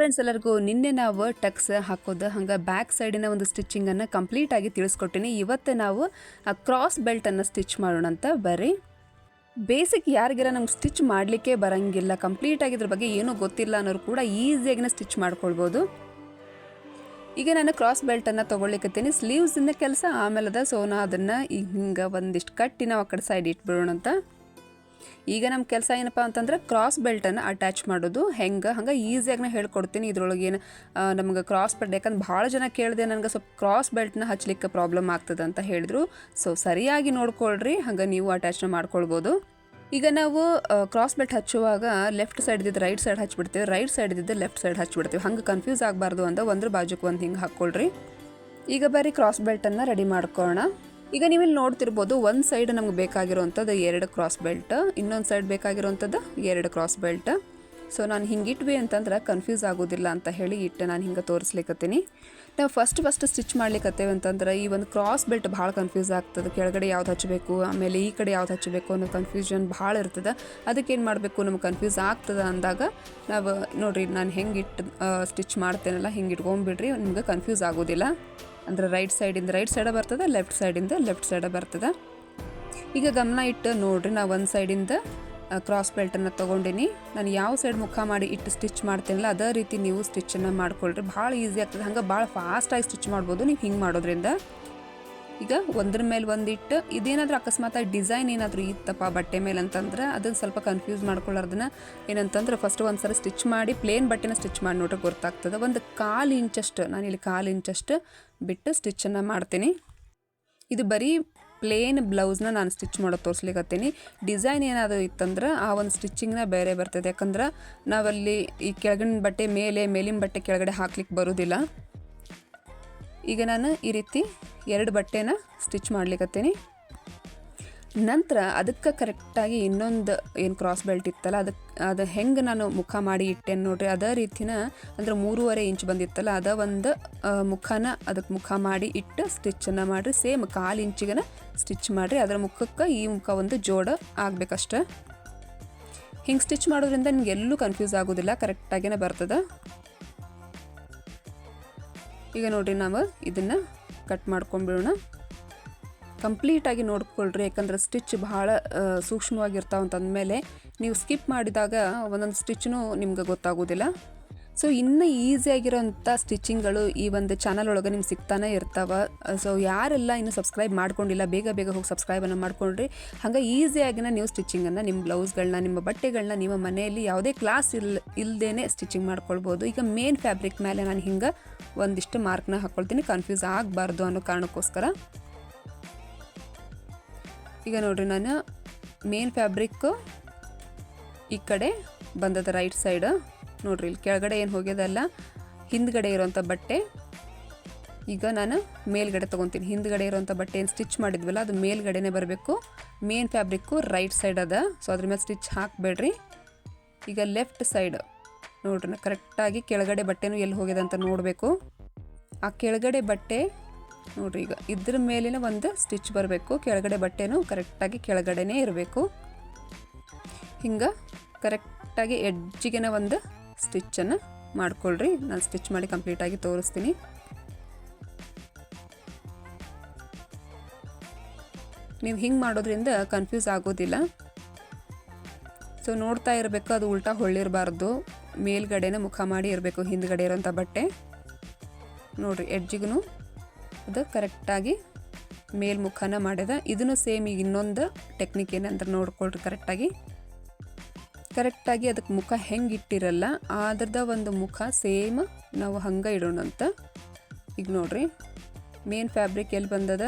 Friends ಎಲ್ಲರಿಗೂ ನಿನ್ನೆ ನಾವು ಟಕ್ಸ್ ಹಾಕೋದು, ಹಂಗೆ ಬ್ಯಾಕ್ ಸೈಡಿನ ಒಂದು ಸ್ಟಿಚಿಂಗನ್ನು ಕಂಪ್ಲೀಟಾಗಿ ತಿಳಿಸ್ಕೊಟ್ಟಿನಿ. ಇವತ್ತು ನಾವು ಕ್ರಾಸ್ ಬೆಲ್ಟನ್ನು ಸ್ಟಿಚ್ ಮಾಡೋಣ ಅಂತ ಬರ್ರಿ. ಬೇಸಿಕ್ ಯಾರಿಗಾರ ನಮ್ಗೆ ಸ್ಟಿಚ್ ಮಾಡಲಿಕ್ಕೆ ಬರಂಗಿಲ್ಲ ಕಂಪ್ಲೀಟಾಗಿ ಇದ್ರ ಬಗ್ಗೆ ಏನೂ ಗೊತ್ತಿಲ್ಲ ಅನ್ನೋರು ಕೂಡ ಈಸಿಯಾಗಿನ ಸ್ಟಿಚ್ ಮಾಡ್ಕೊಳ್ಬೋದು. ಈಗ ನಾನು ಕ್ರಾಸ್ ಬೆಲ್ಟನ್ನು ತೊಗೊಳ್ಲಿಕ್ಕತ್ತೀನಿ ಸ್ಲೀವ್ಸಿಂದ ಕೆಲಸ ಆಮೇಲೆ ಅದ ಸೊ ನಾ ಅದನ್ನು ಹಿಂಗೆ ಒಂದಿಷ್ಟು ಕಟ್ಟಿ ನಾವು ಆ ಕಡೆ ಸೈಡ್ ಇಟ್ಬಿಡೋಣ ಅಂತ. ಈಗ ನಮ್ಮ ಕೆಲಸ ಏನಪ್ಪ ಅಂತಂದ್ರೆ ಕ್ರಾಸ್ ಬೆಲ್ಟನ್ನು ಅಟ್ಯಾಚ್ ಮಾಡೋದು. ಹೆಂಗೆ? ಹಂಗೆ ಈಸಿಯಾಗಿ ನಾ ಹೇಳ್ಕೊಡ್ತೀನಿ. ಇದ್ರೊಳಗೆ ಏನು ನಮ್ಗೆ ಕ್ರಾಸ್ ಬೆಲ್ಟ್ ಯಾಕಂದ್ರೆ ಭಾಳ ಜನ ಕೇಳಿದೆ ನನಗೆ ಸ್ವಲ್ಪ ಕ್ರಾಸ್ ಬೆಲ್ಟ್ನ ಹಚ್ಚಲಿಕ್ಕೆ ಪ್ರಾಬ್ಲಮ್ ಆಗ್ತದೆ ಅಂತ ಹೇಳಿದ್ರು. ಸೊ ಸರಿಯಾಗಿ ನೋಡ್ಕೊಳ್ರಿ. ಹಂಗೆ ನೀವು ಅಟ್ಯಾಚ್ನ ಮಾಡ್ಕೊಳ್ಬೋದು. ಈಗ ನಾವು ಕ್ರಾಸ್ ಬೆಲ್ಟ್ ಹಚ್ಚುವಾಗ ಲೆಫ್ಟ್ ಸೈಡ್ ರೈಟ್ ಸೈಡ್ ಹಚ್ಬಿಡ್ತೀವಿ. ರೈಟ್ ಸೈಡ್ ಲೆಫ್ಟ್ ಸೈಡ್ ಹಚ್ಬಿಡ್ತೀವಿ. ಹಂಗೆ ಕನ್ಫ್ಯೂಸ್ ಆಗಬಾರ್ದು ಅಂತ ಒಂದ್ರ ಬಾಜುಕ್ ಒಂದು ಹಿಂಗೆ ಹಾಕ್ಕೊಳ್ರಿ ಈಗ ಬರೀ ಕ್ರಾಸ್ ಬೆಲ್ಟನ್ನು ರೆಡಿ ಮಾಡ್ಕೊಳ್ಳೋಣ ಈಗ ನೀವು ಇಲ್ಲಿ ನೋಡ್ತಿರ್ಬೋದು, ಒಂದು ಸೈಡ್ ನಮ್ಗೆ ಬೇಕಾಗಿರುವಂಥದ್ದು ಎರಡು ಕ್ರಾಸ್ ಬೆಲ್ಟ್ ಇನ್ನೊಂದು ಸೈಡ್ ಬೇಕಾಗಿರುವಂಥದ್ದು ಎರಡು ಕ್ರಾಸ್ ಬೆಲ್ಟ್ ಸೊ ನಾನು ಹಿಂಗೆ ಇಟ್ವಿ ಅಂತಂದ್ರೆ ಕನ್ಫ್ಯೂಸ್ ಆಗೋದಿಲ್ಲ ಅಂತ ಹೇಳಿ ಇಟ್ಟು, ನಾನು ಹಿಂಗೆ ತೋರಿಸ್ಲಿಕ್ಕತ್ತೀನಿ ನಾವು ಫಸ್ಟ್ ಫಸ್ಟ್ ಸ್ಟಿಚ್ ಮಾಡ್ಲಿಕ್ಕತ್ತೇವೆ ಅಂತಂದ್ರೆ ಈ ಒಂದು ಕ್ರಾಸ್ ಬೆಲ್ಟ್ ಭಾಳ ಕನ್ಫ್ಯೂಸ್ ಆಗ್ತದೆ. ಕೆಳಗಡೆ ಯಾವ್ದು ಹಚ್ಚಬೇಕು ಆಮೇಲೆ ಈ ಕಡೆ ಯಾವ್ದು ಹಚ್ಚಬೇಕು ಅನ್ನೋ ಕನ್ಫ್ಯೂಷನ್ ಭಾಳ ಇರ್ತದೆ. ಅದಕ್ಕೆ ಏನು ಮಾಡಬೇಕು ನಮ್ಗೆ ಕನ್ಫ್ಯೂಸ್ ಆಗ್ತದೆ ಅಂದಾಗ ನಾವು, ನೋಡಿರಿ ನಾನು ಹೆಂಗೆ ಇಟ್ಟು ಸ್ಟಿಚ್ ಮಾಡ್ತೇನಲ್ಲ ಹಿಂಗೆ ಇಟ್ಕೊಂಬಿಡ್ರಿ, ನಿಮ್ಗೆ ಕನ್ಫ್ಯೂಸ್ ಆಗೋದಿಲ್ಲ. ಅಂದರೆ ರೈಟ್ ಸೈಡಿಂದ ರೈಟ್ ಸೈಡ ಬರ್ತದೆ ಲೆಫ್ಟ್ ಸೈಡಿಂದ ಲೆಫ್ಟ್ ಸೈಡ ಬರ್ತದೆ. ಈಗ ಗಮನ ಇಟ್ಟು ನೋಡ್ರಿ ನಾವು ಒಂದು ಸೈಡಿಂದ ಕ್ರಾಸ್ ಬೆಲ್ಟನ್ನು ತೊಗೊಂಡಿನಿ. ನಾನು ಯಾವ ಸೈಡ್ ಮುಖ ಮಾಡಿ ಇಟ್ಟು ಸ್ಟಿಚ್ ಮಾಡ್ತೀನಲ್ಲ, ಅದೇ ರೀತಿ ನೀವು ಸ್ಟಿಚ್ಚನ್ನು ಮಾಡ್ಕೊಳ್ರಿ. ಭಾಳ ಈಸಿ ಆಗ್ತದೆ. ಹಂಗೆ ಭಾಳ ಫಾಸ್ಟಾಗಿ ಸ್ಟಿಚ್ ಮಾಡ್ಬೋದು ನೀವು ಹಿಂಗೆ ಮಾಡೋದ್ರಿಂದ. ಈಗ ಒಂದ್ರ ಮೇಲೆ ಒಂದಿಟ್ಟು ಇದೇನಾದರೂ ಅಕಸ್ಮಾತ್ ಡಿಸೈನ್ ಏನಾದರೂ ಇತ್ತಪ್ಪ ಬಟ್ಟೆ ಮೇಲೆ ಅಂತಂದ್ರೆ, ಅದನ್ನು ಸ್ವಲ್ಪ ಕನ್ಫ್ಯೂಸ್ ಮಾಡ್ಕೊಳ್ಳೋದನ್ನ ಏನಂತಂದ್ರೆ ಫಸ್ಟ್ ಒಂದು ಸಲ ಸ್ಟಿಚ್ ಮಾಡಿ ಪ್ಲೇನ್ ಬಟ್ಟೆನ ಸ್ಟಿಚ್ ಮಾಡಿ ನೋಡ್ರೆ ಗೊತ್ತಾಗ್ತದೆ. ಒಂದು ಕಾಲು ಇಂಚಷ್ಟು, ನಾನು ಇಲ್ಲಿ ಕಾಲು ಇಂಚಷ್ಟು ಬಿಟ್ಟು ಸ್ಟಿಚ್ಚನ್ನು ಮಾಡ್ತೀನಿ. ಇದು ಬರೀ ಪ್ಲೇನ್ ಬ್ಲೌಸ್ನ ನಾನು ಸ್ಟಿಚ್ ಮಾಡೋದು ತೋರಿಸ್ಲಿಕ್ಕತ್ತೀನಿ ಡಿಸೈನ್ ಏನಾದರೂ ಇತ್ತಂದ್ರೆ ಆ ಒಂದು ಸ್ಟಿಚಿಂಗ್ನ ಬೇರೆ ಬರ್ತದೆ. ಯಾಕಂದ್ರೆ ನಾವಲ್ಲಿ ಈ ಕೆಳಗಿನ ಬಟ್ಟೆ ಮೇಲೆ, ಮೇಲಿನ ಬಟ್ಟೆ ಕೆಳಗಡೆ ಹಾಕ್ಲಿಕ್ಕೆ ಬರೋದಿಲ್ಲ. ಈಗ ನಾನು ಈ ರೀತಿ ಎರಡು ಬಟ್ಟೆನ ಸ್ಟಿಚ್ ಮಾಡ್ಲಿಕ್ಕತ್ತೀನಿ ನಂತರ ಅದಕ್ಕೆ ಕರೆಕ್ಟಾಗಿ ಇನ್ನೊಂದು ಏನು ಕ್ರಾಸ್ ಬೆಲ್ಟ್ ಇತ್ತಲ್ಲ ಅದಕ್ಕೆ ಅದು ಹೆಂಗೆ ನಾನು ಮುಖ ಮಾಡಿ ಇಟ್ಟೇನೆ ನೋಡ್ರಿ, ಅದೇ ರೀತಿನ ಅಂದ್ರೆ ಮೂರುವರೆ ಇಂಚ್ ಬಂದಿತ್ತಲ್ಲ, ಅದ ಒಂದು ಮುಖನ ಅದಕ್ಕೆ ಮುಖ ಮಾಡಿ ಇಟ್ಟು ಸ್ಟಿಚ್ಚನ್ನು ಮಾಡಿರಿ ಸೇಮ್ ಕಾಲು ಇಂಚಿಗನ ಸ್ಟಿಚ್ ಮಾಡಿರಿ, ಅದರ ಮುಖಕ್ಕೆ ಈ ಮುಖ ಒಂದು ಜೋಡ ಆಗಬೇಕಷ್ಟೆ. ಹಿಂಗೆ ಸ್ಟಿಚ್ ಮಾಡೋದ್ರಿಂದ ನಿಮ್ಗೆ ಎಲ್ಲೂ ಕನ್ಫ್ಯೂಸ್ ಆಗೋದಿಲ್ಲ ಕರೆಕ್ಟಾಗೇ ಬರ್ತದೆ. ಈಗ ನೋಡಿರಿ ನಾವು ಇದನ್ನು ಕಟ್ ಮಾಡ್ಕೊಂಡ್ಬಿಡೋಣ ಕಂಪ್ಲೀಟಾಗಿ ನೋಡ್ಕೊಳ್ರಿ, ಯಾಕಂದರೆ ಸ್ಟಿಚ್ ಭಾಳ ಸೂಕ್ಷ್ಮವಾಗಿರ್ತಾವೆ ಅಂತಂದಮೇಲೆ ನೀವು ಸ್ಕಿಪ್ ಮಾಡಿದಾಗ ಒಂದೊಂದು ಸ್ಟಿಚ್ನೂ ನಿಮ್ಗೆ ಗೊತ್ತಾಗೋದಿಲ್ಲ. ಸೊ ಇನ್ನೂ ಈಸಿಯಾಗಿರೋಂಥ ಸ್ಟಿಚಿಂಗ್ಗಳು ಈ ಒಂದು ಚಾನಲ್ ಒಳಗೆ ನಿಮ್ಗೆ ಸಿಗ್ತಾನೆ ಇರ್ತಾವೆ. ಸೊ ಯಾರೆಲ್ಲ ಇನ್ನೂ ಸಬ್ಸ್ಕ್ರೈಬ್ ಮಾಡ್ಕೊಂಡಿಲ್ಲ, ಬೇಗ ಬೇಗ ಹೋಗಿ ಸಬ್ಸ್ಕ್ರೈಬನ್ನು ಮಾಡ್ಕೊಂಡ್ರಿ ಹಾಗೆ ಈಸಿಯಾಗಿನ ನೀವು ಸ್ಟಿಚಿಂಗನ್ನು ನಿಮ್ಮ ಬ್ಲೌಸ್ಗಳನ್ನ, ನಿಮ್ಮ ಬಟ್ಟೆಗಳನ್ನ, ನಿಮ್ಮ ಮನೆಯಲ್ಲಿ ಯಾವುದೇ ಕ್ಲಾಸ್ ಇಲ್ ಇಲ್ಲದೇ ಸ್ಟಿಚಿಂಗ್ ಮಾಡ್ಕೊಳ್ಬೋದು. ಈಗ ಮೇನ್ ಫ್ಯಾಬ್ರಿಕ್ ಮೇಲೆ ನಾನು ಹಿಂಗೆ ಒಂದಿಷ್ಟು ಮಾರ್ಕ್ನ ಹಾಕ್ಕೊಳ್ತೀನಿ ಕನ್ಫ್ಯೂಸ್ ಆಗಬಾರ್ದು ಅನ್ನೋ ಕಾರಣಕ್ಕೋಸ್ಕರ. ಈಗ ನೋಡಿರಿ ನಾನು ಮೇನ್ ಫ್ಯಾಬ್ರಿಕ್ ಈ ಕಡೆ ಬಂದದ ರೈಟ್ ಸೈಡ್ ನೋಡ್ರಿ ಇಲ್ಲಿ ಕೆಳಗಡೆ ಏನು ಹೋಗ್ಯದಲ್ಲ, ಹಿಂದ್ಗಡೆ ಇರೋಂಥ ಬಟ್ಟೆ. ಈಗ ನಾನು ಮೇಲ್ಗಡೆ ತೊಗೊತೀನಿ. ಹಿಂದ್ಗಡೆ ಇರೋಂಥ ಬಟ್ಟೆ ಏನು ಸ್ಟಿಚ್ ಮಾಡಿದ್ವಲ್ಲ, ಅದು ಮೇಲ್ಗಡೆನೇ ಬರಬೇಕು. ಮೇನ್ ಫ್ಯಾಬ್ರಿಕ್ಕು ರೈಟ್ ಸೈಡ್ ಅದ. ಸೊ ಅದ್ರ ಮೇಲೆ ಸ್ಟಿಚ್ ಹಾಕಬೇಡ್ರಿ. ಈಗ ಲೆಫ್ಟ್ ಸೈಡ್ ನೋಡ್ರಿ ಕರೆಕ್ಟಾಗಿ ಕೆಳಗಡೆ ಬಟ್ಟೆನೂ ಎಲ್ಲಿ ಹೋಗಿದೆ ಅಂತ ನೋಡಬೇಕು. ಆ ಕೆಳಗಡೆ ಬಟ್ಟೆ ನೋಡ್ರಿ, ಈಗ ಇದ್ರ ಮೇಲಿನ ಒಂದು ಸ್ಟಿಚ್ ಬರಬೇಕು. ಕೆಳಗಡೆ ಬಟ್ಟೆನೂ ಕರೆಕ್ಟಾಗಿ ಕೆಳಗಡೆನೇ ಇರಬೇಕು. ಹಿಂಗೆ ಕರೆಕ್ಟಾಗಿ ಎಡ್ಜಿಗೆನ ಒಂದು ಸ್ಟಿಚ್ಚನ್ನು ಮಾಡ್ಕೊಳ್ರಿ. ನಾನು ಸ್ಟಿಚ್ ಮಾಡಿ ಕಂಪ್ಲೀಟಾಗಿ ತೋರಿಸ್ತೀನಿ. ನೀವು ಹಿಂಗೆ ಮಾಡೋದ್ರಿಂದ ಕನ್ಫ್ಯೂಸ್ ಆಗೋದಿಲ್ಲ. ಸೊ ನೋಡ್ತಾ ಇರಬೇಕು, ಅದು ಉಲ್ಟಾ ಹೊಳ್ಳಿರಬಾರ್ದು. ಮೇಲ್ಗಡೆನೇ ಮುಖ ಮಾಡಿ ಇರಬೇಕು, ಹಿಂದ್ಗಡೆ ಇರೋಂಥ ಬಟ್ಟೆ. ನೋಡಿರಿ ಎಡ್ಜಿಗೂ ಅದು ಕರೆಕ್ಟಾಗಿ ಮೇಲ್ಮುಖನ ಮಾಡ್ಯದ ಇದನ್ನು ಸೇಮ್ ಈಗ ಇನ್ನೊಂದು ಟೆಕ್ನಿಕ್ ಏನಂದ್ರೆ ನೋಡ್ಕೊಳ್ರಿ ಕರೆಕ್ಟಾಗಿ. ಕರೆಕ್ಟಾಗಿ ಅದಕ್ಕೆ ಮುಖ ಹೆಂಗೆ ಇಟ್ಟಿರಲ್ಲ ಅದ್ರದ ಒಂದು ಮುಖ ಸೇಮ್ ನಾವು ಹಂಗೆ ಇಡೋಣ ಅಂತ. ಈಗ ನೋಡ್ರಿ, ಮೇನ್ ಫ್ಯಾಬ್ರಿಕ್ ಎಲ್ಲಿ ಬಂದದ?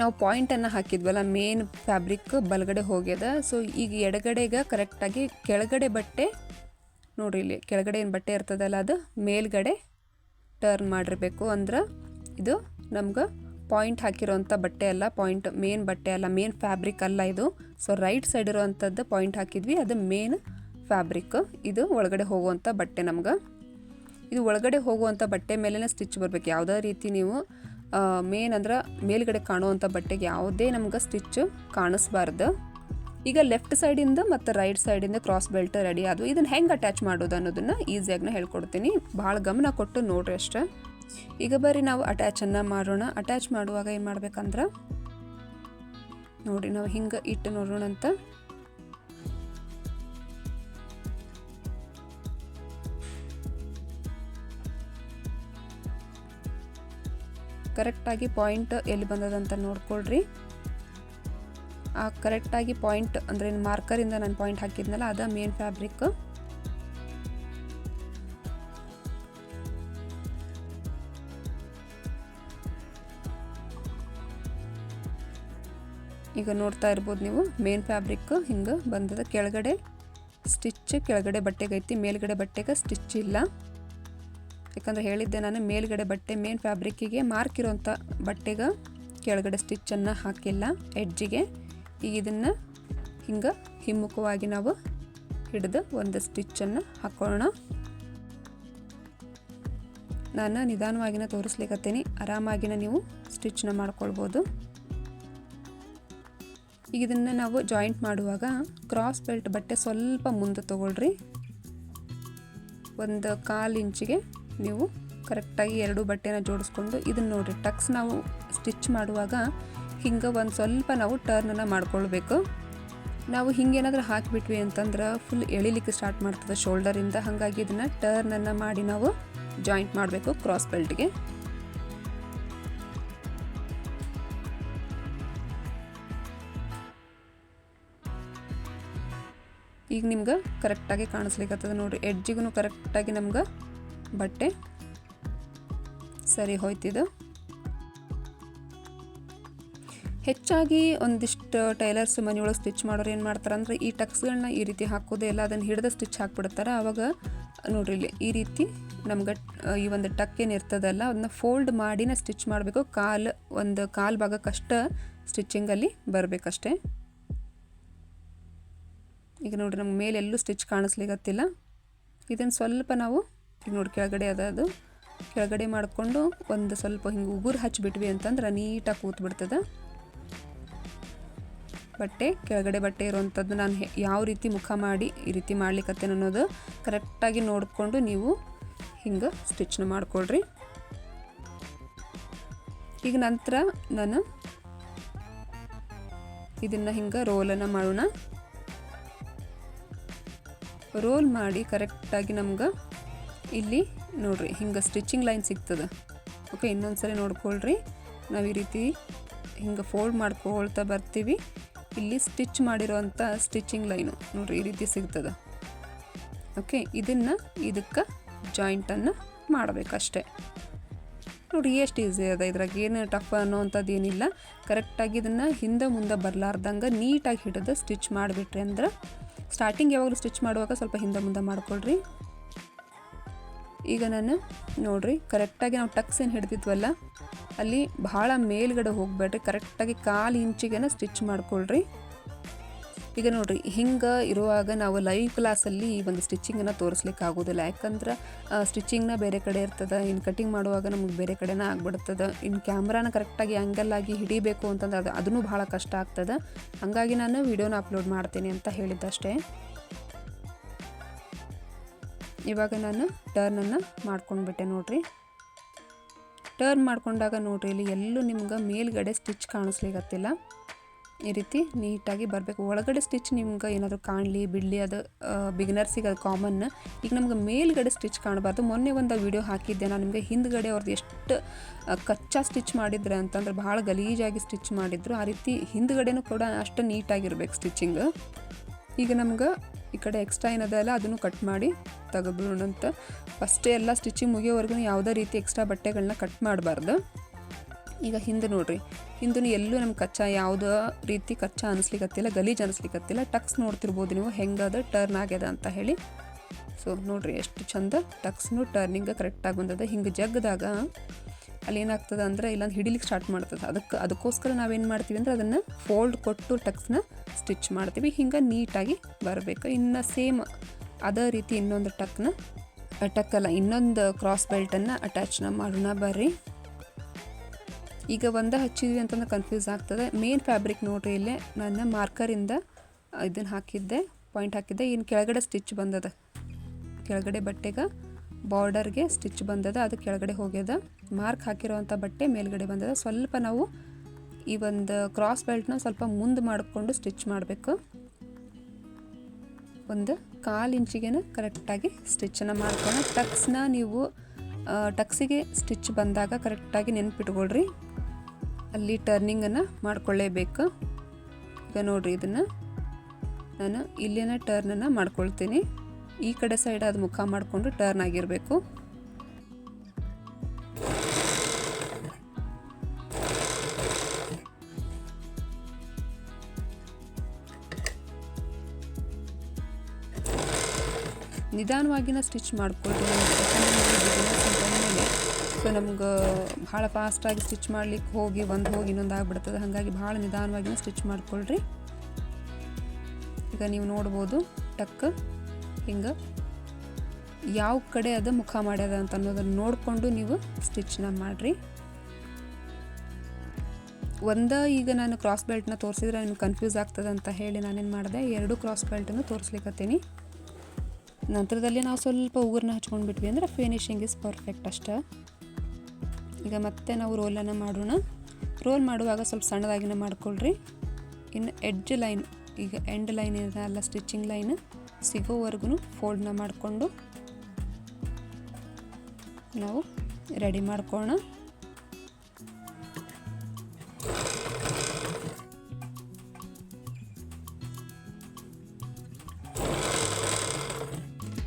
ನಾವು ಪಾಯಿಂಟನ್ನು ಹಾಕಿದ್ವಲ್ಲ, ಮೇನ್ ಫ್ಯಾಬ್ರಿಕ್ ಬಲಗಡೆ ಹೋಗ್ಯದ. ಸೊ ಈಗ ಎಡಗಡೆಗೆ ಕರೆಕ್ಟಾಗಿ ಕೆಳಗಡೆ ಬಟ್ಟೆ, ನೋಡ್ರಿ ಇಲ್ಲಿ ಕೆಳಗಡೆ ಏನು ಬಟ್ಟೆ ಇರ್ತದಲ್ಲ ಅದು, ಮೇಲ್ಗಡೆ ಟರ್ನ್ ಮಾಡಿರಬೇಕು ಅಂದ್ರೆ ಇದು ನಮ್ಗೆ ಪಾಯಿಂಟ್ ಹಾಕಿರೋಂಥ ಬಟ್ಟೆ ಅಲ್ಲ ಪಾಯಿಂಟ್ ಮೇನ್ ಬಟ್ಟೆ ಅಲ್ಲ ಮೇನ್ ಫ್ಯಾಬ್ರಿಕ್ ಅಲ್ಲ ಇದು. ಸೊ ರೈಟ್ ಸೈಡ್ ಇರೋವಂಥದ್ದು ಪಾಯಿಂಟ್ ಹಾಕಿದ್ವಿ, ಅದು ಮೇನ್ ಫ್ಯಾಬ್ರಿಕ್ ಇದು ಒಳಗಡೆ ಹೋಗುವಂಥ ಬಟ್ಟೆ ನಮ್ಗೆ. ಇದು ಒಳಗಡೆ ಹೋಗುವಂಥ ಬಟ್ಟೆ ಮೇಲೇ ಸ್ಟಿಚ್ ಬರಬೇಕು. ಯಾವುದೇ ರೀತಿ ನೀವು ಮೇನ್ ಅಂದ್ರೆ ಮೇಲ್ಗಡೆ ಕಾಣುವಂಥ ಬಟ್ಟೆಗೆ ಯಾವುದೇ ನಮ್ಗೆ ಸ್ಟಿಚ್ ಕಾಣಿಸ್ಬಾರ್ದು. ಈಗ ಲೆಫ್ಟ್ ಸೈಡಿಂದ ಮತ್ತು ರೈಟ್ ಸೈಡಿಂದ ಕ್ರಾಸ್ ಬೆಲ್ಟ್ ರೆಡಿ ಆದವು ಇದನ್ನು ಹೆಂಗೆ ಅಟ್ಯಾಚ್ ಮಾಡೋದು ಅನ್ನೋದನ್ನು ಈಸಿಯಾಗಿ ಹೇಳ್ಕೊಡ್ತೀನಿ. ಭಾಳ ಗಮನ ಕೊಟ್ಟು ನೋಡ್ರಿ ಅಷ್ಟೇ. ಈಗ ಬರ್ರಿ ನಾವು ಅಟ್ಯಾಚನ್ನು ಮಾಡೋಣ. ಅಟ್ಯಾಚ್ ಮಾಡುವಾಗ ಏನು ಮಾಡ್ಬೇಕಂದ್ರೆ ನೋಡಿ ನಾವು ಹಿಂಗೆ ಇಟ್ಟು ನೋಡೋಣ ಅಂತ. ಕರೆಕ್ಟಾಗಿ ಪಾಯಿಂಟ್ ಎಲ್ಲಿ ಬಂದದಂತ ನೋಡ್ಕೊಳ್ರಿ. ಕರೆಕ್ಟಾಗಿ ಪಾಯಿಂಟ್ ಅಂದರೆ ಮಾರ್ಕರಿಂದ ನಾನು ಪಾಯಿಂಟ್ ಹಾಕಿದ್ನಲ್ಲ, ಅದು ಮೇನ್ ಫ್ಯಾಬ್ರಿಕ್ ಈಗ ನೋಡ್ತಾ ಇರ್ಬೋದು ನೀವು ಮೇನ್ ಫ್ಯಾಬ್ರಿಕ್ ಹಿಂಗೆ ಬಂದದ. ಕೆಳಗಡೆ ಸ್ಟಿಚ್ ಕೆಳಗಡೆ ಬಟ್ಟೆಗೈತಿ ಮೇಲ್ಗಡೆ ಬಟ್ಟೆಗೆ ಸ್ಟಿಚ್ ಇಲ್ಲ. ಯಾಕಂದ್ರೆ ಹೇಳಿದ್ದೆ ನಾನು, ಮೇಲ್ಗಡೆ ಬಟ್ಟೆ ಮೇನ್ ಫ್ಯಾಬ್ರಿಕ್ಕಿಗೆ ಮಾರ್ಕ್ ಇರೋಂಥ ಬಟ್ಟೆಗೆ ಕೆಳಗಡೆ ಸ್ಟಿಚ್ಚನ್ನು ಹಾಕಿಲ್ಲ ಎಡ್ಜಿಗೆ ಈಗ ಇದನ್ನು ಹಿಂಗೆ ಹಿಮ್ಮುಖವಾಗಿ ನಾವು ಹಿಡಿದು ಒಂದು ಸ್ಟಿಚ್ಚನ್ನು ಹಾಕೋಣ. ನಾನು ನಿಧಾನವಾಗಿನ ತೋರಿಸ್ಲಿಕ್ಕತ್ತೀನಿ ಆರಾಮಾಗಿನ ನೀವು ಸ್ಟಿಚ್ನ ಮಾಡ್ಕೊಳ್ಬೋದು. ಈಗ ಇದನ್ನು ನಾವು ಜಾಯಿಂಟ್ ಮಾಡುವಾಗ ಕ್ರಾಸ್ ಬೆಲ್ಟ್ ಬಟ್ಟೆ ಸ್ವಲ್ಪ ಮುಂದೆ ತೊಗೊಳ್ರಿ. ಒಂದು ಕಾಲು ಇಂಚಿಗೆ ನೀವು ಕರೆಕ್ಟಾಗಿ ಎರಡು ಬಟ್ಟೆನ ಜೋಡಿಸ್ಕೊಂಡು ಇದನ್ನು ನೋಡಿರಿ ಟಕ್ಸ್ ನಾವು ಸ್ಟಿಚ್ ಮಾಡುವಾಗ ಹಿಂಗೆ ಒಂದು ಸ್ವಲ್ಪ ನಾವು ಟರ್ನನ್ನು ಮಾಡ್ಕೊಳ್ಬೇಕು. ನಾವು ಹಿಂಗೇನಾದರೂ ಹಾಕಿಬಿಟ್ವಿ ಅಂತಂದ್ರೆ ಫುಲ್ ಎಳಿಲಿಕ್ಕೆ ಸ್ಟಾರ್ಟ್ ಮಾಡ್ತದೆ ಶೋಲ್ಡರಿಂದ ಹಾಗಾಗಿ ಇದನ್ನು ಟರ್ನನ್ನು ಮಾಡಿ ನಾವು ಜಾಯಿಂಟ್ ಮಾಡಬೇಕು ಕ್ರಾಸ್ ಬೆಲ್ಟ್ಗೆ ಈಗ ನಿಮ್ಗೆ ಕರೆಕ್ಟಾಗಿ ಕಾಣಿಸ್ಲಿಕ್ಕತ್ತದ ನೋಡಿರಿ. ಎಡ್ಜಿಗೂ ಕರೆಕ್ಟಾಗಿ ನಮ್ಗೆ ಬಟ್ಟೆ ಸರಿ ಹೋಯ್ತಿದು. ಹೆಚ್ಚಾಗಿ ಒಂದಿಷ್ಟು ಟೈಲರ್ಸ್ ಮನೆಯೊಳಗೆ ಸ್ಟಿಚ್ ಮಾಡೋರು ಏನು ಮಾಡ್ತಾರೆ ಅಂದರೆ ಈ ಟಕ್ಸ್ಗಳನ್ನ ಈ ರೀತಿ ಹಾಕೋದೇ ಇಲ್ಲ, ಅದನ್ನು ಹಿಡಿದ ಸ್ಟಿಚ್ ಹಾಕ್ಬಿಡ್ತಾರೆ. ಆವಾಗ ನೋಡ್ರಿ ಇಲ್ಲಿ ಈ ರೀತಿ ನಮ್ಗೆ ಈ ಒಂದು ಟಕ್ ಏನು ಇರ್ತದಲ್ಲ ಅದನ್ನ ಫೋಲ್ಡ್ ಮಾಡಿನೇ ಸ್ಟಿಚ್ ಮಾಡಬೇಕು. ಕಾಲು, ಒಂದು ಕಾಲು ಭಾಗಕ್ಕಷ್ಟ ಸ್ಟಿಚಿಂಗಲ್ಲಿ ಬರಬೇಕಷ್ಟೇ. ಈಗ ನೋಡಿರಿ ನಮ್ಗೆ ಮೇಲೆ ಎಲ್ಲೂ ಸ್ಟಿಚ್ ಕಾಣಿಸ್ಲಿಕ್ಕತ್ತಿಲ್ಲ ಇದನ್ನು ಸ್ವಲ್ಪ ನಾವು ಈಗ ನೋಡಿ ಕೆಳಗಡೆ ಅದ ಅದು. ಕೆಳಗಡೆ ಮಾಡಿಕೊಂಡು ಒಂದು ಸ್ವಲ್ಪ ಹಿಂಗೆ ಉಗುರು ಹಚ್ಚಿಬಿಟ್ವಿ ಅಂತಂದ್ರೆ ನೀಟಾಗಿ ಕೂತ್ಬಿಡ್ತದೆ. ಬಟ್ಟೆ, ಕೆಳಗಡೆ ಬಟ್ಟೆ ಇರುವಂಥದ್ದು ನಾನು ಯಾವ ರೀತಿ ಮುಖ ಮಾಡಿ, ಈ ರೀತಿ ಮಾಡ್ಲಿಕ್ಕತ್ತೇನೆ ಅನ್ನೋದು ಕರೆಕ್ಟಾಗಿ ನೋಡಿಕೊಂಡು ನೀವು ಹಿಂಗೆ ಸ್ಟಿಚ್ನ ಮಾಡ್ಕೊಳ್ರಿ. ಈಗ ನಂತರ ನಾನು ಇದನ್ನು ಹಿಂಗೆ ರೋಲನ್ನು ಮಾಡೋಣ. ರೋಲ್ ಮಾಡಿ ಕರೆಕ್ಟಾಗಿ ನಮ್ಗೆ ಇಲ್ಲಿ ನೋಡ್ರಿ ಹಿಂಗೆ ಸ್ಟಿಚಿಂಗ್ ಲೈನ್ ಸಿಗ್ತದೆ. ಓಕೆ ಇನ್ನೊಂದು ಸರಿ ನೋಡ್ಕೊಳ್ರಿ. ನಾವು ಈ ರೀತಿ ಹಿಂಗೆ ಫೋಲ್ಡ್ ಮಾಡ್ಕೊಳ್ತಾ ಬರ್ತೀವಿ. ಇಲ್ಲಿ ಸ್ಟಿಚ್ ಮಾಡಿರೋವಂಥ ಸ್ಟಿಚಿಂಗ್ ಲೈನು ನೋಡ್ರಿ ಈ ರೀತಿ ಸಿಗ್ತದೆ. ಓಕೆ ಇದನ್ನು ಇದಕ್ಕೆ ಜಾಯಿಂಟನ್ನು ಮಾಡಬೇಕಷ್ಟೆ. ನೋಡಿ, ಎಷ್ಟು ಈಸಿ ಅದ ಇದ್ರಾಗ. ಏನು ಟಫ್ ಅನ್ನೋವಂಥದ್ದು ಏನಿಲ್ಲ. ಕರೆಕ್ಟಾಗಿ ಇದನ್ನು ಹಿಂದೆ ಮುಂದೆ ಬರಲಾರ್ದಂಗೆ ನೀಟಾಗಿ ಹಿಡಿದು ಸ್ಟಿಚ್ ಮಾಡಿಬಿಟ್ರಿ ಅಂದ್ರೆ ಸ್ಟಾರ್ಟಿಂಗ್ ಯಾವಾಗಲೂ ಸ್ಟಿಚ್ ಮಾಡುವಾಗ ಸ್ವಲ್ಪ ಹಿಂದೆ ಮುಂದೆ ಮಾಡ್ಕೊಳ್ರಿ. ಈಗ ನಾನು ನೋಡಿರಿ ಕರೆಕ್ಟಾಗಿ ನಾವು ಟಕ್ಸ್ ಏನು ಹಿಡ್ದಿದ್ವಲ್ಲ, ಅಲ್ಲಿ ಭಾಳ ಮೇಲ್ಗಡೆ ಹೋಗಬೇಡ್ರಿ ಕರೆಕ್ಟಾಗಿ ಕಾಲು ಇಂಚಿಗೆನ ಸ್ಟಿಚ್ ಮಾಡ್ಕೊಳ್ರಿ. ಈಗ ನೋಡಿರಿ, ಹಿಂಗೆ ಇರುವಾಗ ನಾವು ಲೈವ್ ಕ್ಲಾಸಲ್ಲಿ ಈ ಒಂದು ಸ್ಟಿಚಿಂಗನ್ನು ತೋರಿಸ್ಲಿಕ್ಕೆ ಆಗೋದಿಲ್ಲ. ಯಾಕಂದ್ರೆ ಸ್ಟಿಚಿಂಗ್ನ ಬೇರೆ ಕಡೆ ಇರ್ತದೆ ಇನ್ನು ಕಟಿಂಗ್ ಮಾಡುವಾಗ ನಮಗೆ ಬೇರೆ ಕಡೆನ ಆಗ್ಬಿಡ್ತದೆ. ಇನ್ನು ಕ್ಯಾಮ್ರಾನ ಕರೆಕ್ಟಾಗಿ ಆ್ಯಂಗಲ್ ಆಗಿ ಹಿಡಿಬೇಕು ಅಂತಂದ್ರೆ ಅದು, ಅದನ್ನು ಭಾಳ ಕಷ್ಟ ಆಗ್ತದೆ. ಹಾಗಾಗಿ ನಾನು ವಿಡಿಯೋನ ಅಪ್ಲೋಡ್ ಮಾಡ್ತೀನಿ ಅಂತ ಹೇಳಿದ್ದಷ್ಟೇ. ಇವಾಗ ನಾನು ಟರ್ನನ್ನು ಮಾಡ್ಕೊಂಡ್ಬಿಟ್ಟೆ ನೋಡಿರಿ. ಟರ್ನ್ ಮಾಡ್ಕೊಂಡಾಗ ನೋಡಿರಿ ಇಲ್ಲಿ ಎಲ್ಲೂ ನಿಮ್ಗೆ ಮೇಲ್ಗಡೆ ಸ್ಟಿಚ್ ಕಾಣಿಸ್ಲಿಕ್ಕತ್ತಿಲ್ಲ ಈ ರೀತಿ ನೀಟಾಗಿ ಬರಬೇಕು. ಒಳಗಡೆ ಸ್ಟಿಚ್ ನಿಮ್ಗೆ ಏನಾದರೂ ಕಾಣಲಿ, ಬಿಡಲಿ, ಅದು ಬಿಗಿನರ್ಸಿಗೆ ಅದು ಕಾಮನ್ ಈಗ ನಮ್ಗೆ ಮೇಲ್ಗಡೆ ಸ್ಟಿಚ್ ಕಾಣಬಾರ್ದು. ಮೊನ್ನೆ ಒಂದು ವಿಡಿಯೋ ಹಾಕಿದ್ದೆ. ನಾನು ನಿಮಗೆ ಹಿಂದ್ಗಡೆ ಅವ್ರದ್ದು ಎಷ್ಟು ಕಚ್ಚಾ ಸ್ಟಿಚ್ ಮಾಡಿದ್ರೆ ಅಂತಂದ್ರೆ ಭಾಳ ಗಲೀಜಾಗಿ ಸ್ಟಿಚ್ ಮಾಡಿದ್ರು. ಆ ರೀತಿ ಹಿಂದ್ಗಡೆನೂ ಕೂಡ ಅಷ್ಟು ನೀಟಾಗಿರ್ಬೇಕು ಸ್ಟಿಚಿಂಗ್. ಈಗ ನಮ್ಗೆ ಈ ಕಡೆ ಎಕ್ಸ್ಟ್ರಾ ಏನದಲ್ಲ ಅದನ್ನು ಕಟ್ ಮಾಡಿ ತೆಗೆದ್ಬಿಡೋಣಂತ ಫಸ್ಟೇ ಎಲ್ಲ ಸ್ಟಿಚಿಂಗ್ ಮುಗಿಯೋವರೆಗೂ ಯಾವುದೇ ರೀತಿ ಎಕ್ಸ್ಟ್ರಾ ಬಟ್ಟೆಗಳನ್ನ ಕಟ್ ಮಾಡಬಾರ್ದು. ಈಗ ಹಿಂದೆ ನೋಡ್ರಿ ಹಿಂದೂ ಎಲ್ಲೂ ನಮ್ಗೆ ಕಚ್ಚಾ, ಯಾವುದೋ ರೀತಿ ಕಚ್ಚಾ ಅನಿಸ್ಲಿಕ್ಕತ್ತಿಲ್ಲ ಗಲೀಜು ಅನಿಸ್ಲಿಕ್ಕತ್ತಿಲ್ಲ ಟಕ್ಸ್ ನೋಡ್ತಿರ್ಬೋದು ನೀವು ಹೆಂಗದ ಟರ್ನ್ ಆಗ್ಯದ ಅಂತ ಹೇಳಿ. ಸೊ ನೋಡ್ರಿ ಎಷ್ಟು ಚಂದ ಟಕ್ಸ್ನು ಟರ್ನಿಂಗ್ ಕರೆಕ್ಟಾಗಿ ಬಂದದ. ಹಿಂಗೆ ಜಗ್ಗದಾಗ ಅಲ್ಲಿ ಏನಾಗ್ತದೆ ಅಂದರೆ ಇಲ್ಲಾಂದ್ರೆ ಹಿಡಿಲಿಕ್ಕೆ ಸ್ಟಾರ್ಟ್ ಮಾಡ್ತದೆ. ಅದಕ್ಕೆ ಅದಕ್ಕೋಸ್ಕರ ನಾವೇನು ಮಾಡ್ತೀವಿ ಅಂದರೆ ಅದನ್ನು ಫೋಲ್ಡ್ ಕೊಟ್ಟು ಟಕ್ಸ್ನ ಸ್ಟಿಚ್ ಮಾಡ್ತೀವಿ. ಹಿಂಗೆ ನೀಟಾಗಿ ಬರಬೇಕು. ಇನ್ನು ಸೇಮ್ ಅದೇ ರೀತಿ ಇನ್ನೊಂದು ಟಕ್ನ ಟಕ್ಕಲ್ಲ ಇನ್ನೊಂದು ಕ್ರಾಸ್ ಬೆಲ್ಟನ್ನು ಅಟ್ಯಾಚ್ನ ಮಾಡೋಣ ಬರ್ರಿ. ಈಗ ಒಂದು ಹಚ್ಚಿದ್ವಿ ಅಂತಂದ್ರೆ ಕನ್ಫ್ಯೂಸ್ ಆಗ್ತದೆ. ಮೇನ್ ಫ್ಯಾಬ್ರಿಕ್ ನೋಡ್ರಿ ಇಲ್ಲೇ. ನನ್ನ ಮಾರ್ಕರಿಂದ ಇದನ್ನು ಹಾಕಿದ್ದೆ ಪಾಯಿಂಟ್ ಹಾಕಿದ್ದೆ. ಇನ್ನು ಕೆಳಗಡೆ ಸ್ಟಿಚ್ ಬಂದದ. ಕೆಳಗಡೆ ಬಟ್ಟೆಗೆ ಬಾರ್ಡರ್ಗೆ ಸ್ಟಿಚ್ ಬಂದದ, ಅದು ಕೆಳಗಡೆ ಹೋಗ್ಯದ. ಮಾರ್ಕ್ ಹಾಕಿರೋವಂಥ ಬಟ್ಟೆ ಮೇಲ್ಗಡೆ ಬಂದದ. ಸ್ವಲ್ಪ ನಾವು ಈ ಒಂದು ಕ್ರಾಸ್ ಬೆಲ್ಟ್ನ ಸ್ವಲ್ಪ ಮುಂದೆ ಮಾಡಿಕೊಂಡು ಸ್ಟಿಚ್ ಮಾಡಬೇಕು. ಒಂದು ಕಾಲು ಇಂಚಿಗೆನ ಕರೆಕ್ಟಾಗಿ ಸ್ಟಿಚ್ಚನ್ನು ಮಾಡ್ಕೊಂಡು ಟಕ್ಸ್ನ ನೀವು ಟಕ್ಸಿಗೆ ಸ್ಟಿಚ್ ಬಂದಾಗ ಕರೆಕ್ಟಾಗಿ ನೆನ್ಪಿಟ್ಕೊಳ್ರಿ. ಅಲ್ಲಿ ಟರ್ನಿಂಗನ್ನು ಮಾಡ್ಕೊಳ್ಳೇಬೇಕು ಈಗ ನೋಡ್ರಿ ಇದನ್ನು. ನಾನು ಇಲ್ಲಿನ ಟರ್ನನ್ನು ಮಾಡ್ಕೊಳ್ತೀನಿ. ಈ ಕಡೆ ಸೈಡ್ ಅದು ಮುಖ ಮಾಡಿಕೊಂಡು ಟರ್ನ್ ಆಗಿರಬೇಕು. ನಿಧಾನವಾಗಿನ ಸ್ಟಿಚ್ ಮಾಡ್ಕೊಳ್ರಿ. ಸೊ ನಮ್ಗೆ ಭಾಳ ಫಾಸ್ಟಾಗಿ ಸ್ಟಿಚ್ ಮಾಡ್ಲಿಕ್ಕೆ ಹೋಗಿ, ಒಂದು ಹೋಗಿ ಇನ್ನೊಂದು ಆಗಿಬಿಡ್ತದೆ. ಹಾಗಾಗಿ ಭಾಳ ನಿಧಾನವಾಗಿನ ಸ್ಟಿಚ್ ಮಾಡಿಕೊಳ್ರಿ. ಈಗ ನೀವು ನೋಡ್ಬೋದು, ಟಕ್. ಹಿಂಗೆ ಯಾವ ಕಡೆ ಅದು ಮುಖ ಮಾಡ್ಯದ ಅಂತ ಅನ್ನೋದನ್ನು ನೋಡಿಕೊಂಡು ನೀವು ಸ್ಟಿಚ್ನ ಮಾಡಿರಿ. ಒಂದ ಈಗ ನಾನು ಕ್ರಾಸ್ ಬೆಲ್ಟ್ನ ತೋರಿಸಿದ್ರೆ ನಿಮ್ಗೆ ಕನ್ಫ್ಯೂಸ್ ಆಗ್ತದೆ ಅಂತ ಹೇಳಿ ನಾನೇನು ಮಾಡಿದೆ, ಎರಡು ಕ್ರಾಸ್ ಬೆಲ್ಟನ್ನು ತೋರಿಸ್ಲಿಕ್ಕತ್ತೀನಿ ನಂತರದಲ್ಲಿ ನಾವು ಸ್ವಲ್ಪ ಉಗುರನ್ನ ಹಚ್ಕೊಂಡು ಬಿಟ್ವಿ ಅಂದರೆ ಫಿನಿಶಿಂಗ್ ಇಸ್ ಪರ್ಫೆಕ್ಟ್ ಅಷ್ಟೇ. ಈಗ ಮತ್ತೆ ನಾವು ರೋಲನ್ನು ಮಾಡೋಣ. ರೋಲ್ ಮಾಡುವಾಗ ಸ್ವಲ್ಪ ಸಣ್ಣದಾಗಿನ ಮಾಡ್ಕೊಳ್ರಿ. ಇನ್ನು ಎಡ್ಜ್ ಲೈನ್ ಈಗ ಎಂಡ್ ಲೈನ್ ಏನಲ್ಲ ಸ್ಟಿಚಿಂಗ್ ಲೈನ್ ಸಿಗೋವರೆಗೂ ಫೋಲ್ಡ್ನ ಮಾಡಿಕೊಂಡು ನಾವು ರೆಡಿ ಮಾಡ್ಕೋಣ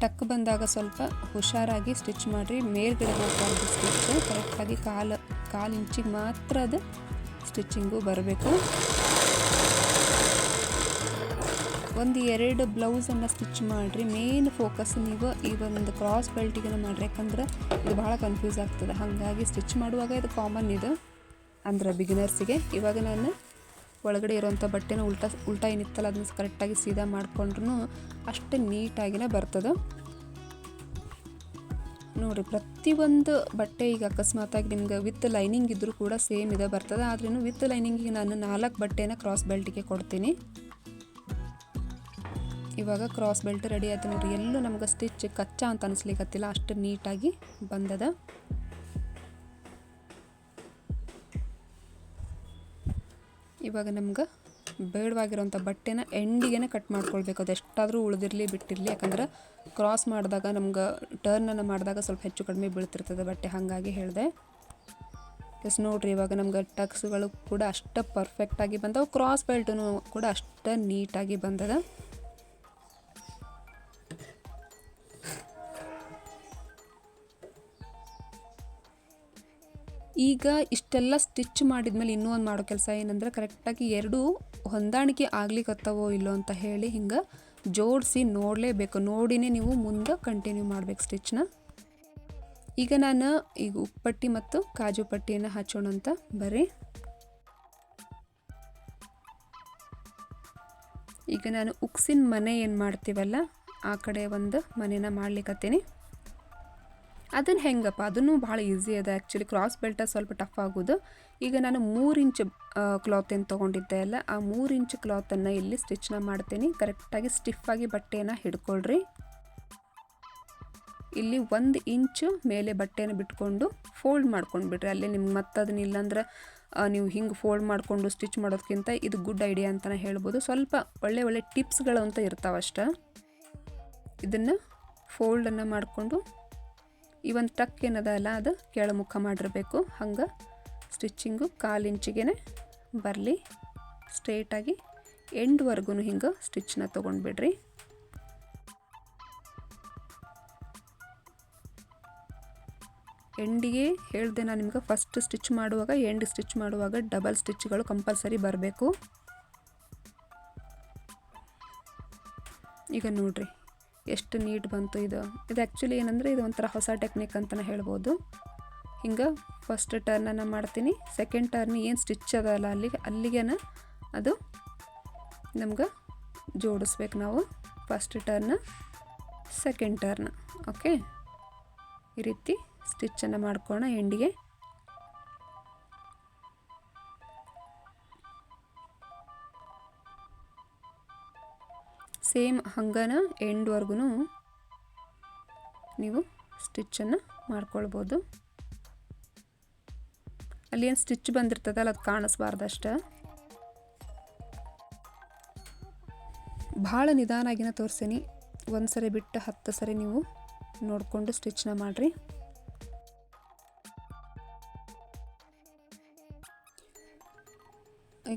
ಟಕ್ ಬಂದಾಗ ಸ್ವಲ್ಪ ಹುಷಾರಾಗಿ ಸ್ಟಿಚ್ ಮಾಡಿರಿ. ಮೇಲ್ಗಡೆ ಹೋಗ್ಬಾರ್ದು ಸ್ಟಿಚ್ ಕರೆಕ್ಟಾಗಿ ಕಾಲು ಕಾಲು ಇಂಚಿಗೆ ಮಾತ್ರ ಅದು ಸ್ಟಿಚಿಂಗು ಬರಬೇಕು. ಒಂದು ಎರಡು ಬ್ಲೌಸನ್ನು ಸ್ಟಿಚ್ ಮಾಡಿರಿ. ಮೇನ್ ಫೋಕಸ್ ನೀವು ಈ ಒಂದು ಕ್ರಾಸ್ ಬೆಲ್ಟಿಗೆ ಮಾಡಿರಿ. ಯಾಕಂದ್ರೆ ಇದು ಭಾಳ ಕನ್ಫ್ಯೂಸ್ ಆಗ್ತದೆ. ಹಾಗಾಗಿ ಸ್ಟಿಚ್ ಮಾಡುವಾಗ ಇದು ಕಾಮನ್ ಇದು. ಅಂದ್ರೆ ಬಿಗಿನರ್ಸಿಗೆ ಇವಾಗ ನಾನು ಒಳಗಡೆ ಇರೋಂಥ ಬಟ್ಟೆನ ಉಲ್ಟಾ ಉಲ್ಟಾ ಏನಿತ್ತಲ್ಲ, ಅದನ್ನ ಕರೆಕ್ಟಾಗಿ ಸೀದಾ ಮಾಡಿಕೊಂಡ್ರೂ ಅಷ್ಟೇ ನೀಟಾಗಿನೇ ಬರ್ತದೆ. ನೋಡಿರಿ, ಪ್ರತಿಯೊಂದು ಬಟ್ಟೆ ಈಗ ಅಕಸ್ಮಾತಾಗಿ ನಿಮ್ಗೆ ವಿತ್ ಲೈನಿಂಗ್ ಇದ್ದರೂ ಕೂಡ ಸೇಮ್ ಇದೆ ಬರ್ತದೆ. ಆದ್ರೂ ವಿತ್ ಲೈನಿಂಗಿಗೆ ನಾನು ನಾಲ್ಕು ಬಟ್ಟೆನ ಕ್ರಾಸ್ ಬೆಲ್ಟಿಗೆ ಕೊಡ್ತೀನಿ. ಇವಾಗ ಕ್ರಾಸ್ ಬೆಲ್ಟ್ ರೆಡಿ ಆಯ್ತು ನೋಡ್ರಿ. ಎಲ್ಲೂ ನಮ್ಗೆ ಸ್ಟಿಚ್ ಕಚ್ಚಾ ಅಂತ ಅನಿಸ್ಲಿಕ್ಕತ್ತಿಲ್ಲ ಅಷ್ಟು ನೀಟಾಗಿ ಬಂದದ. ಇವಾಗ ನಮ್ಗೆ ಬೇಡವಾಗಿರೋಂಥ ಬಟ್ಟೆನ ಎಂಡಿಗೆ ಕಟ್ ಮಾಡ್ಕೊಳ್ಬೇಕು. ಅದು ಎಷ್ಟಾದರೂ ಉಳಿದಿರಲಿ, ಬಿಟ್ಟಿರಲಿ. ಯಾಕಂದ್ರೆ ಕ್ರಾಸ್ ಮಾಡಿದಾಗ ನಮ್ಗೆ ಟರ್ನನ್ನು ಮಾಡಿದಾಗ ಸ್ವಲ್ಪ ಹೆಚ್ಚು ಕಡಿಮೆ ಬೀಳ್ತಿರ್ತದೆ ಬಟ್ಟೆ. ಹಾಗಾಗಿ ಹೇಳಿದೆ. ಎಸ್ ನೋಡ್ರಿ, ಇವಾಗ ನಮ್ಗೆ ಟಕ್ಸ್ಗಳು ಕೂಡ ಅಷ್ಟು ಪರ್ಫೆಕ್ಟಾಗಿ ಬಂದವು. ಕ್ರಾಸ್ ಬೆಲ್ಟೂ ಕೂಡ ಅಷ್ಟು ನೀಟಾಗಿ ಬಂದದ. ಈಗ ಇಷ್ಟೆಲ್ಲ ಸ್ಟಿಚ್ ಮಾಡಿದ್ಮೇಲೆ ಇನ್ನೂ ಒಂದು ಮಾಡೋ ಕೆಲಸ ಏನಂದ್ರೆ ಕರೆಕ್ಟಾಗಿ ಎರಡೂ ಹೊಂದಾಣಿಕೆ ಆಗ್ಲಿಕ್ಕತ್ತವೋ ಇಲ್ಲೋ ಅಂತ ಹೇಳಿ ಹಿಂಗೆ ಜೋಡಿಸಿ ನೋಡಲೇಬೇಕು. ನೋಡಿನೇ ನೀವು ಮುಂದೆ ಕಂಟಿನ್ಯೂ ಮಾಡಬೇಕು ಸ್ಟಿಚ್ನ. ಈಗ ನಾನು ಈಗ ಉಪ್ಪಟ್ಟಿ ಮತ್ತು ಕಾಜು ಪಟ್ಟಿಯನ್ನು ಹಚ್ಚೋಣ ಅಂತ ಬರ್ರಿ. ಈಗ ನಾನು ಉಕ್ಸಿನ ಮನೆ ಏನು ಮಾಡ್ತೀವಲ್ಲ, ಆ ಕಡೆ ಒಂದು ಮನೆನ ಮಾಡ್ಲಿಕ್ಕತ್ತೀನಿ ಅದನ್ನು ಹೆಂಗಪ್ಪ, ಅದನ್ನು ಭಾಳ ಈಸಿ ಅದ ಆ್ಯಕ್ಚುಲಿ ಕ್ರಾಸ್ ಬೆಲ್ಟ ಸ್ವಲ್ಪ ಟಫ್ ಆಗೋದು. ಈಗ ನಾನು ಮೂರು ಇಂಚ್ ಕ್ಲಾತ್ ಏನು ತೊಗೊಂಡಿದ್ದೆ ಅಲ್ಲ, ಆ ಮೂರು ಇಂಚ್ ಕ್ಲಾತನ್ನು ಇಲ್ಲಿ ಸ್ಟಿಚ್ನ ಮಾಡ್ತೀನಿ. ಕರೆಕ್ಟಾಗಿ ಸ್ಟಿಫಾಗಿ ಬಟ್ಟೆಯನ್ನು ಹಿಡ್ಕೊಳ್ರಿ. ಇಲ್ಲಿ ಒಂದು ಇಂಚು ಮೇಲೆ ಬಟ್ಟೆಯನ್ನು ಬಿಟ್ಕೊಂಡು ಫೋಲ್ಡ್ ಮಾಡ್ಕೊಂಡು ಬಿಡ್ರಿ. ಅಲ್ಲಿ ನಿಮ್ಗೆ ಮತ್ತದನ್ನ ಇಲ್ಲಾಂದ್ರೆ ನೀವು ಹಿಂಗೆ ಫೋಲ್ಡ್ ಮಾಡಿಕೊಂಡು ಸ್ಟಿಚ್ ಮಾಡೋದಕ್ಕಿಂತ ಇದು ಗುಡ್ ಐಡಿಯಾ ಅಂತಲೇ ಹೇಳ್ಬೋದು. ಸ್ವಲ್ಪ ಒಳ್ಳೆ ಒಳ್ಳೆ ಟಿಪ್ಸ್ಗಳು ಅಂತ ಇರ್ತಾವಷ್ಟ ಇದನ್ನು ಫೋಲ್ಡನ್ನು ಮಾಡಿಕೊಂಡು ಈ ಒಂದು ಟಕ್ ಏನದ ಅಲ್ಲ ಅದು? ಕೆಳಮುಖ ಮಾಡಿರಬೇಕು. ಹಂಗೆ ಸ್ಟಿಚ್ಚಿಂಗು ಕಾಲು ಇಂಚಿಗೆ ಬರಲಿ. ಸ್ಟ್ರೇಟಾಗಿ ಎಂಡ್ವರೆಗೂ ಹಿಂಗೆ ಸ್ಟಿಚ್ನ ತೊಗೊಂಡ್ಬಿಡ್ರಿ. ಎಂಡಿಗೆ ಹೇಳಿದೆ ನಾನು ನಿಮ್ಗೆ ಫಸ್ಟ್ ಸ್ಟಿಚ್ ಮಾಡುವಾಗ ಎಂಡ್ ಸ್ಟಿಚ್ ಮಾಡುವಾಗ ಡಬಲ್ ಸ್ಟಿಚ್ಗಳು ಕಂಪಲ್ಸರಿ ಬರಬೇಕು. ಈಗ ನೋಡ್ರಿ. ಎಷ್ಟು ನೀಟ್ ಬಂತು ಇದು. ಇದು ಆ್ಯಕ್ಚುಲಿ ಏನಂದರೆ ಇದು ಒಂಥರ ಹೊಸ ಟೆಕ್ನಿಕ್ ಅಂತಲೇ ಹೇಳ್ಬೋದು. ಹಿಂಗೆ ಫಸ್ಟ್ ಟರ್ನನ್ನು ಮಾಡ್ತೀನಿ. ಸೆಕೆಂಡ್ ಟರ್ನ್ ಏನು ಸ್ಟಿಚ್ ಅದಲ್ಲ ಅಲ್ಲಿಗೆ ಅಲ್ಲಿಗೇನ ಅದು ನಮ್ಗೆ ಜೋಡಿಸ್ಬೇಕು ನಾವು. First turn second turn okay ಈ ರೀತಿ ಸ್ಟಿಚ್ಚನ್ನು ಮಾಡ್ಕೊಳ್ಳೋಣ ಎಂಡಿಗೆ ಸೇಮ್ ಹಂಗನ ಎಂಡ್ವರೆಗೂ ನೀವು ಸ್ಟಿಚ್ಚನ್ನು ಮಾಡ್ಕೊಳ್ಬೋದು. ಅಲ್ಲಿ ಏನು ಸ್ಟಿಚ್ ಬಂದಿರ್ತದಲ್ಲ ಅದು ಕಾಣಿಸ್ಬಾರ್ದು ಅಷ್ಟೇ ಭಾಳ ನಿಧಾನಾಗಿನ ತೋರಿಸೀನಿ. ಒಂದು ಸರಿ ಬಿಟ್ಟು ಹತ್ತು ಸರಿ ನೀವು ನೋಡಿಕೊಂಡು ಸ್ಟಿಚ್ನ ಮಾಡಿರಿ.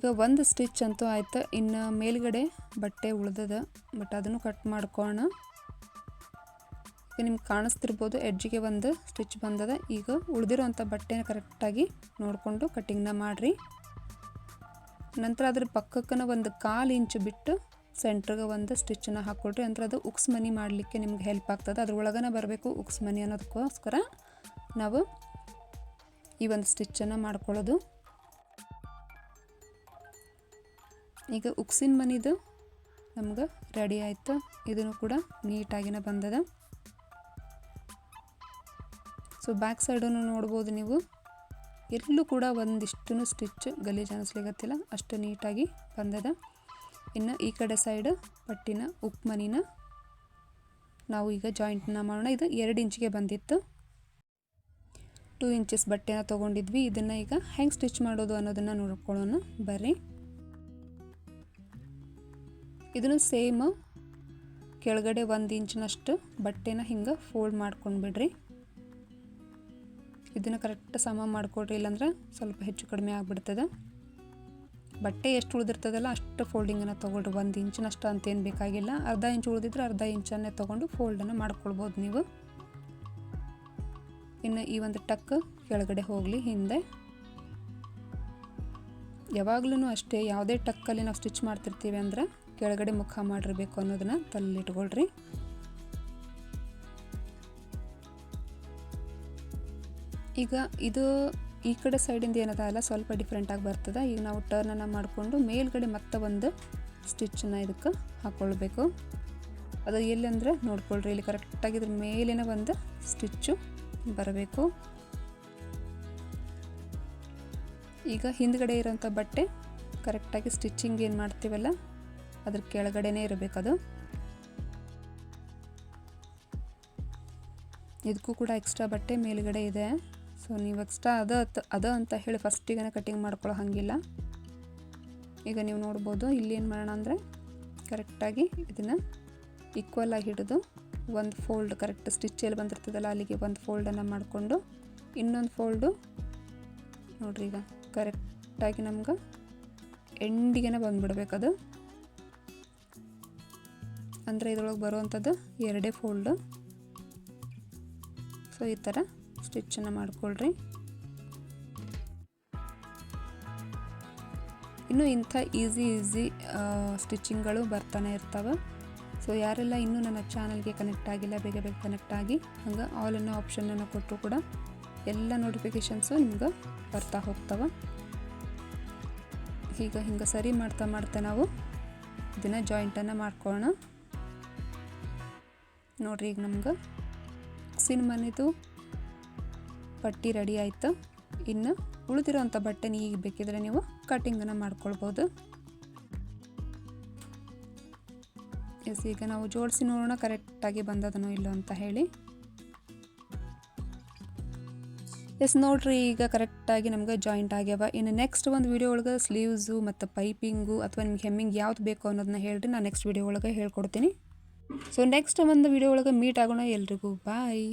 ಈಗ ಒಂದು ಸ್ಟಿಚ್ ಅಂತೂ ಆಯ್ತು. ಇನ್ನು ಮೇಲ್ಗಡೆ ಬಟ್ಟೆ ಉಳ್ದದ. ಬಟ್ ಅದನ್ನು ಕಟ್ ಮಾಡ್ಕೋಣ ಈಗ ನಿಮ್ಗೆ ಕಾಣಿಸ್ತಿರ್ಬೋದು ಎಡ್ಜಿಗೆ ಒಂದು ಸ್ಟಿಚ್ ಬಂದದ. ಈಗ ಉಳಿದಿರೋವಂಥ ಬಟ್ಟೆನ ಕರೆಕ್ಟಾಗಿ ನೋಡಿಕೊಂಡು ಕಟ್ಟಿಂಗ್ನ ಮಾಡಿರಿ. ನಂತರ ಅದ್ರ ಪಕ್ಕಕ್ಕನ ಒಂದು ಕಾಲು ಇಂಚು ಬಿಟ್ಟು ಸೆಂಟ್ರಿಗೆ ಒಂದು ಸ್ಟಿಚ್ಚನ್ನು ಹಾಕ್ಕೊಡ್ರಿ ಅಂದ್ರೆ ಅದು ಉಕ್ಸ್ ಮನಿ ಮಾಡಲಿಕ್ಕೆ ನಿಮ್ಗೆ ಹೆಲ್ಪ್ ಆಗ್ತದೆ. ಅದ್ರೊಳಗನ ಬರಬೇಕು ಉಕ್ಸ್ ಮನಿ ಅನ್ನೋದಕ್ಕೋಸ್ಕರ ನಾವು ಈ ಒಂದು ಸ್ಟಿಚ್ಚನ್ನು ಮಾಡ್ಕೊಳ್ಳೋದು. ಈಗ ಉಕ್ಸಿನ ಮನಿದು ನಮ್ಗೆ ರೆಡಿ ಆಯಿತು. ಇದನ್ನು ಕೂಡ ನೀಟಾಗಿನ ಬಂದದ. ಸೊ ಬ್ಯಾಕ್ ಸೈಡನ್ನು ನೋಡ್ಬೋದು ನೀವು. ಎಲ್ಲೂ ಕೂಡ ಒಂದಿಷ್ಟು ಸ್ಟಿಚ್ ಗಲೀಜು ಅನ್ನಿಸ್ಲಿಗತ್ತಿಲ್ಲ ಅಷ್ಟು ನೀಟಾಗಿ ಬಂದದ. ಇನ್ನು ಈ ಕಡೆ ಸೈಡ್ ಪಟ್ಟಿನ ಉಕ್ ಮನಿನ ನಾವು ಈಗ ಜಾಯಿಂಟ್ನ ಮಾಡೋಣ. ಇದು ಎರಡು ಇಂಚಿಗೆ ಬಂದಿತ್ತು. ಟೂ ಇಂಚಸ್ ಬಟ್ಟೆನ ತೊಗೊಂಡಿದ್ವಿ. ಇದನ್ನು ಈಗ ಹೆಂಗೆ ಸ್ಟಿಚ್ ಮಾಡೋದು ಅನ್ನೋದನ್ನು ನೋಡ್ಕೊಳ್ಳೋಣ. ಬರ್ರಿ. ಇದನ್ನು ಸೇಮ್ ಕೆಳಗಡೆ ಒಂದು ಇಂಚಿನಷ್ಟು ಬಟ್ಟೆನ ಹಿಂಗೆ ಫೋಲ್ಡ್ ಮಾಡ್ಕೊಂಡು ಬಿಡ್ರಿ. ಇದನ್ನು ಕರೆಕ್ಟ್ ಸಮ ಮಾಡಿಕೊಡ್ರಿ, ಇಲ್ಲಾಂದ್ರೆ ಸ್ವಲ್ಪ ಹೆಚ್ಚು ಕಡಿಮೆ ಆಗಿಬಿಡ್ತದೆ. ಬಟ್ಟೆ ಎಷ್ಟು ಉಳಿದಿರ್ತದಲ್ಲ ಅಷ್ಟು ಫೋಲ್ಡಿಂಗನ್ನು ತೊಗೊಳ್ರಿ. ಒಂದು ಇಂಚಿನಷ್ಟು ಅಂತೇನು ಬೇಕಾಗಿಲ್ಲ. ಅರ್ಧ ಇಂಚು ಉಳಿದಿದ್ರೆ ಅರ್ಧ ಇಂಚನ್ನೇ ತೊಗೊಂಡು ಫೋಲ್ಡನ್ನು ಮಾಡ್ಕೊಳ್ಬೋದು ನೀವು. ಇನ್ನು ಈ ಒಂದು ಟಕ್ ಕೆಳಗಡೆ ಹೋಗಲಿ, ಹಿಂದೆ. ಯಾವಾಗಲೂ ಅಷ್ಟೇ, ಯಾವುದೇ ಟಕ್ಕಲ್ಲಿ ನಾವು ಸ್ಟಿಚ್ ಮಾಡ್ತಿರ್ತೀವಿ ಅಂದ್ರೆ ಕೆಳಗಡೆ ಮುಖ ಮಾಡಿರಬೇಕು ಅನ್ನೋದನ್ನ ತಲೆಲಿಟ್ಕೊಳ್ರಿ ಈಗ ಇದು ಈ ಕಡೆ ಸೈಡಿಂದ ಏನದ ಅಲ್ಲ, ಸ್ವಲ್ಪ ಡಿಫ್ರೆಂಟಾಗಿ ಬರ್ತದೆ. ಈಗ ನಾವು ಟರ್ನನ್ನು ಮಾಡಿಕೊಂಡು ಮೇಲ್ಗಡೆ ಮತ್ತೆ ಒಂದು ಸ್ಟಿಚ್ಚನ್ನು ಇದಕ್ಕೆ ಹಾಕ್ಕೊಳ್ಬೇಕು ಅದು ಎಲ್ಲಿ ಅಂದರೆ ನೋಡ್ಕೊಳ್ರಿ, ಇಲ್ಲಿ ಕರೆಕ್ಟಾಗಿ ಇದ್ರ ಮೇಲಿನ ಒಂದು ಸ್ಟಿಚ್ಚು ಬರಬೇಕು. ಈಗ ಹಿಂದ್ಗಡೆ ಇರೋಂಥ ಬಟ್ಟೆ ಕರೆಕ್ಟಾಗಿ ಸ್ಟಿಚ್ಚಿಂಗ್ ಏನು ಮಾಡ್ತೀವಲ್ಲ ಅದ್ರ ಕೆಳಗಡೆನೇ ಇರಬೇಕದು. ಇದಕ್ಕೂ ಕೂಡ ಎಕ್ಸ್ಟ್ರಾ ಬಟ್ಟೆ ಮೇಲುಗಡೆ ಇದೆ. ಸೊ ನೀವು ಎಕ್ಸ್ಟ್ರಾ ಅದ ಅದ ಅಂತ ಹೇಳಿ ಫಸ್ಟಿಗೆ ಕಟ್ಟಿಂಗ್ ಮಾಡ್ಕೊಳ್ಳೋ ಹಾಗಿಲ್ಲ. ಈಗ ನೀವು ನೋಡ್ಬೋದು ಇಲ್ಲಿ ಏನು ಮಾಡೋಣ ಅಂದರೆ ಕರೆಕ್ಟಾಗಿ ಇದನ್ನು ಈಕ್ವಲ್ ಆಗಿ ಹಿಡಿದು ಒಂದು ಫೋಲ್ಡ್ ಕರೆಕ್ಟ್ ಸ್ಟಿಚ್ ಎಲ್ಲಿ ಬಂದಿರ್ತದಲ್ಲ ಅಲ್ಲಿಗೆ ಒಂದು ಫೋಲ್ಡನ್ನು ಮಾಡಿಕೊಂಡು ಇನ್ನೊಂದು ಫೋಲ್ಡು ನೋಡ್ರಿ ಈಗ ಕರೆಕ್ಟಾಗಿ ನಮ್ಗೆ ಎಂಡಿಗೆ ಬಂದುಬಿಡ್ಬೇಕದು. ಅಂದರೆ ಇದ್ರೊಳಗೆ ಬರುವಂಥದ್ದು ಎರಡೇ ಫೋಲ್ಡು ಸೊ ಈ ಥರ ಸ್ಟಿಚ್ಚನ್ನು ಮಾಡ್ಕೊಳ್ರಿ. ಇನ್ನು ಇಂಥ ಈಸಿ ಈಸಿ ಸ್ಟಿಚಿಂಗ್ಗಳು ಬರ್ತಾನೆ ಇರ್ತವೆ. ಸೊ ಯಾರೆಲ್ಲ ಇನ್ನೂ ನನ್ನ ಚಾನಲ್ಗೆ ಕನೆಕ್ಟ್ ಆಗಿಲ್ಲ, ಬೇಗ ಬೇಗ ಕನೆಕ್ಟ್ ಆಗಿ, ಹಂಗೆ ಆಲ್ ಅನ್ನೋ ಆಪ್ಷನನ್ನು ಕೊಟ್ಟರು ಕೂಡ ಎಲ್ಲ ನೋಟಿಫಿಕೇಷನ್ಸು ನಿಮ್ಗೆ ಬರ್ತಾ ಹೋಗ್ತವೆ. ಈಗ ಹಿಂಗೆ ಸರಿ ಮಾಡ್ತಾ ಮಾಡ್ತಾ ನಾವು ಇದನ್ನು ಜಾಯಿಂಟನ್ನು ಮಾಡ್ಕೊಳ್ಳೋಣ ನೋಡ್ರಿ ಈಗ ನಮ್ಗೆ ಸಿನಿಮಾನಿದು ಪಟ್ಟಿ ರೆಡಿ ಆಯಿತು. ಇನ್ನು ಉಳಿದಿರೋಂಥ ಬಟ್ಟೆನ ಈಗ ಬೇಕಿದ್ರೆ ನೀವು ಕಟ್ಟಿಂಗನ್ನು ಮಾಡ್ಕೊಳ್ಬೋದು. ಎಸ್, ಈಗ ನಾವು ಜೋಡಿಸಿ ನೋಡೋಣ ಕರೆಕ್ಟಾಗಿ ಬಂದದನೋ ಇಲ್ಲೋ ಅಂತ ಹೇಳಿ. ಎಸ್, ನೋಡ್ರಿ ಈಗ ಕರೆಕ್ಟಾಗಿ ನಮ್ಗೆ ಜಾಯಿಂಟ್ ಆಗ್ಯಾವ. ಇನ್ನು ನೆಕ್ಸ್ಟ್ ಒಂದು ವೀಡಿಯೋ ಒಳಗೆ ಸ್ಲೀವ್ಸು ಮತ್ತು ಪೈಪಿಂಗು ಅಥವಾ ನಿಮ್ಗೆ ಹೆಮ್ಮಿಂಗ್ ಯಾವ್ದು ಬೇಕು ಅನ್ನೋದನ್ನ ಹೇಳ್ರಿ. ನಾನು ನೆಕ್ಸ್ಟ್ ವಿಡಿಯೋ ಒಳಗೆ ಹೇಳ್ಕೊಡ್ತೀನಿ. ಸೊ ನೆಕ್ಸ್ಟ್ ಒಂದು ವಿಡಿಯೋ ಒಳಗೆ ಮೀಟ್ ಆಗೋಣ ಎಲ್ರಿಗೂ. ಬಾಯ್